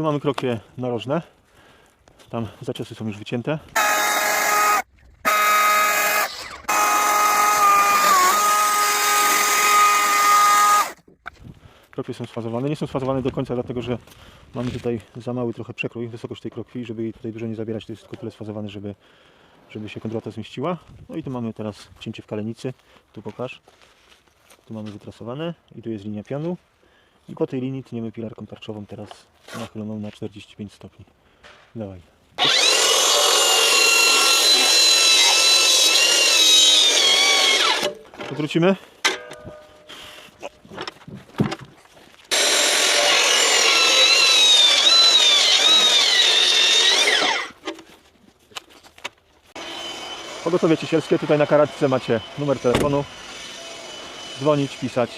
Tu mamy krokwie narożne. Tam zaczesy są już wycięte. Krokwie są sfazowane. Nie są sfazowane do końca, dlatego że mamy tutaj za mały trochę przekrój, wysokość tej krokwi, żeby jej tutaj dużo nie zabierać. To jest tylko tyle sfazowane, żeby, żeby się kontrata zmieściła. No i tu mamy teraz cięcie w kalenicy. Tu pokaż. Tu mamy wytrasowane i tu jest linia pianu. I po tej linii tniemy pilarką tarczową teraz nachyloną na 45 stopni. Dawaj. Odwrócimy. Pogotowie ciesielskie. Tutaj na karatce macie numer telefonu. Dzwonić, pisać.